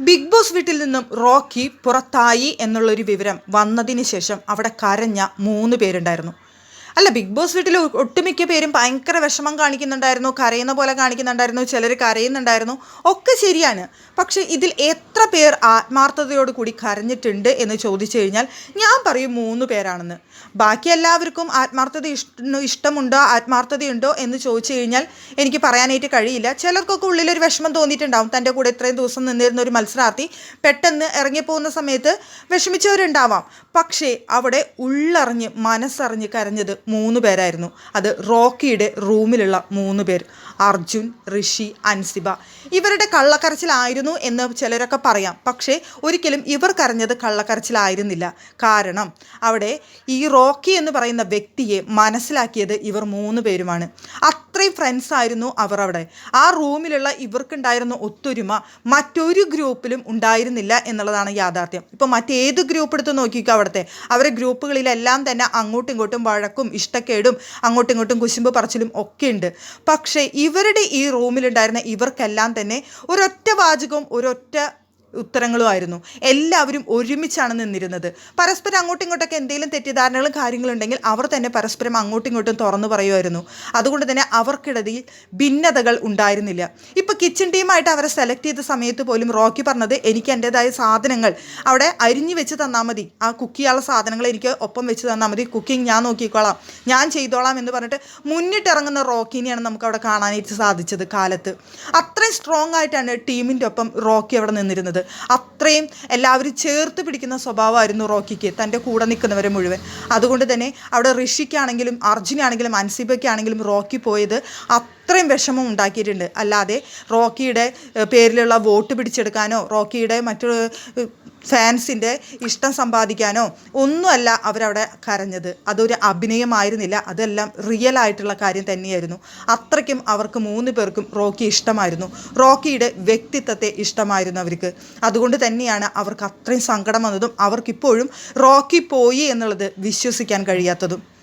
Big boss വീട്ടിൽ നിന്നും Rocky പുറത്തായി എന്നുള്ളൊരു വിവരം വന്നതിന് ശേഷം അവിടെ കരഞ്ഞ മൂന്ന് പേരുണ്ടായിരുന്നു. അല്ല ബിഗ് ബോസ് വീട്ടിൽ ഒട്ടുമിക്ക പേരും ഭയങ്കര വിഷമം കാണിക്കുന്നുണ്ടായിരുന്നു കരയുന്ന പോലെ കാണിക്കുന്നുണ്ടായിരുന്നു ചിലർ കരയുന്നുണ്ടായിരുന്നു ഒക്കെ ശരിയാണ്. പക്ഷേ ഇതിൽ എത്ര പേർ ആത്മാർത്ഥതയോട് കൂടി കരഞ്ഞിട്ടുണ്ട് എന്ന് ചോദിച്ചു കഴിഞ്ഞാൽ ഞാൻ പറയും മൂന്ന് പേരാണെന്ന്. ബാക്കി എല്ലാവർക്കും ആത്മാർത്ഥത ഇഷ്ട ഇഷ്ടമുണ്ടോ ആത്മാർത്ഥതയുണ്ടോ എന്ന് ചോദിച്ചു കഴിഞ്ഞാൽ എനിക്ക് പറയാനായിട്ട് കഴിയില്ല. ചിലർക്കൊക്കെ ഉള്ളിലൊരു വിഷമം തോന്നിയിട്ടുണ്ടാവും. തന്റെ കൂടെ ഇത്രയും ദിവസം നിന്നിരുന്ന ഒരു മത്സരാർത്ഥി പെട്ടെന്ന് ഇറങ്ങിപ്പോകുന്ന സമയത്ത് വിഷമിച്ചവരുണ്ടാവാം. പക്ഷേ അവിടെ ഉള്ളറിഞ്ഞ് മനസ്സറിഞ്ഞ് കരഞ്ഞത് മൂന്ന് പേരായിരുന്നു. അത് റോക്കിയുടെ റൂമിലുള്ള മൂന്ന് പേർ. അർജുൻ ഋഷി അൻസിബ. ഇവരുടെ കള്ളക്കരച്ചിലായിരുന്നു എന്ന് ചിലരൊക്കെ പറയാം. പക്ഷേ ഒരിക്കലും ഇവർ കരഞ്ഞത് കള്ളക്കരച്ചിലായിരുന്നില്ല. കാരണം അവിടെ ഈ റോക്കി എന്ന് പറയുന്ന വ്യക്തിയെ മനസ്സിലാക്കിയത് ഇവർ മൂന്ന് പേരുമാണ്. അത്രയും ഫ്രണ്ട്സ് ആയിരുന്നു അവർ അവിടെ. ആ റൂമിലുള്ള ഇവർക്കുണ്ടായിരുന്ന ഒത്തൊരുമ മറ്റൊരു ഗ്രൂപ്പിലും ഉണ്ടായിരുന്നില്ല എന്നുള്ളതാണ് യാഥാർത്ഥ്യം. ഇപ്പോൾ മറ്റേത് ഗ്രൂപ്പ് എടുത്ത് നോക്കിക്കോ അവിടുത്തെ. അവരെ ഗ്രൂപ്പുകളിലെല്ലാം തന്നെ അങ്ങോട്ടും ഇങ്ങോട്ടും വഴക്കും ഇഷ്ടക്കേടും അങ്ങോട്ടും ഇങ്ങോട്ടും കുശുമ്പ് പറച്ചിലും ഒക്കെ ഉണ്ട്. പക്ഷേ ഇവരുടെ ഈ റൂമിലുണ്ടായിരുന്ന ഇവർക്കെല്ലാം തന്നെ ഒരൊറ്റ വാചകവും ഒരൊറ്റ ഉത്തരങ്ങളുമായിരുന്നു. എല്ലാവരും ഒരുമിച്ചാണ് നിന്നിരുന്നത്. പരസ്പരം അങ്ങോട്ടും ഇങ്ങോട്ടൊക്കെ എന്തെങ്കിലും തെറ്റിദ്ധാരണകളും കാര്യങ്ങളുണ്ടെങ്കിൽ അവർ തന്നെ പരസ്പരം അങ്ങോട്ടും ഇങ്ങോട്ടും തുറന്നു പറയുമായിരുന്നു. അതുകൊണ്ട് തന്നെ അവർക്കിടയിൽ ഭിന്നതകൾ ഉണ്ടായിരുന്നില്ല. ഇപ്പോൾ കിച്ചൺ ടീമായിട്ട് അവരെ സെലക്ട് ചെയ്ത സമയത്ത് പോലും റോക്കി പറഞ്ഞത് എനിക്ക് എന്റെതായ സാധനങ്ങൾ അവിടെ അരിഞ്ഞു വെച്ച് തന്നാൽ മതി. ആ കുക്ക് ചെയ്യാനുള്ള സാധനങ്ങൾ എനിക്ക് ഒപ്പം വെച്ച് തന്നാൽ മതി. കുക്കിംഗ് ഞാൻ നോക്കിക്കോളാം. ഞാൻ ചെയ്തോളാം എന്ന് പറഞ്ഞിട്ട് മുന്നിട്ടിറങ്ങുന്ന റോക്കിനെയാണ് നമുക്ക് അവിടെ കാണാനായിട്ട് സാധിച്ചത് കാലത്ത്. അത്രയും സ്ട്രോങ് ആയിട്ടാണ് ടീമിന്റെ ഒപ്പം റോക്കി അവിടെ നിന്നിരുന്നത്. അത്രയും എല്ലാവരും ചേർത്ത് പിടിക്കുന്ന സ്വഭാവമായിരുന്നു റോക്കിക്ക്. തന്റെ കൂടെ നിൽക്കുന്നവരെ മുഴുവൻ. അതുകൊണ്ട് തന്നെ അവിടെ ഋഷിക്കാണെങ്കിലും അർജുനാണെങ്കിലും അൻസിബയ്ക്കാണെങ്കിലും റോക്കി പോയത് അത്രയും വിഷമം ഉണ്ടാക്കിയിട്ടുണ്ട്. അല്ലാതെ റോക്കിയുടെ പേരിലുള്ള വോട്ട് പിടിച്ചെടുക്കാനോ റോക്കിയുടെ മറ്റു ഫാൻസിന്റെ ഇഷ്ടം സമ്പാദിക്കാനോ ഒന്നുമല്ല അവരവിടെ കരഞ്ഞത്. അതൊരു അഭിനയമായിരുന്നില്ല. അതെല്ലാം റിയൽ ആയിട്ടുള്ള കാര്യം തന്നെയായിരുന്നു. അത്രയ്ക്കും അവർക്ക് മൂന്ന് പേർക്കും റോക്കി ഇഷ്ടമായിരുന്നു. റോക്കിയുടെ വ്യക്തിത്വത്തെ ഇഷ്ടമായിരുന്നു അവർക്ക്. അതുകൊണ്ട് തന്നെയാണ് അവർക്ക് അത്രയും സങ്കടം വന്നതും അവർക്കിപ്പോഴും റോക്കി പോയി എന്നുള്ളത് വിശ്വസിക്കാൻ കഴിയാത്തതും.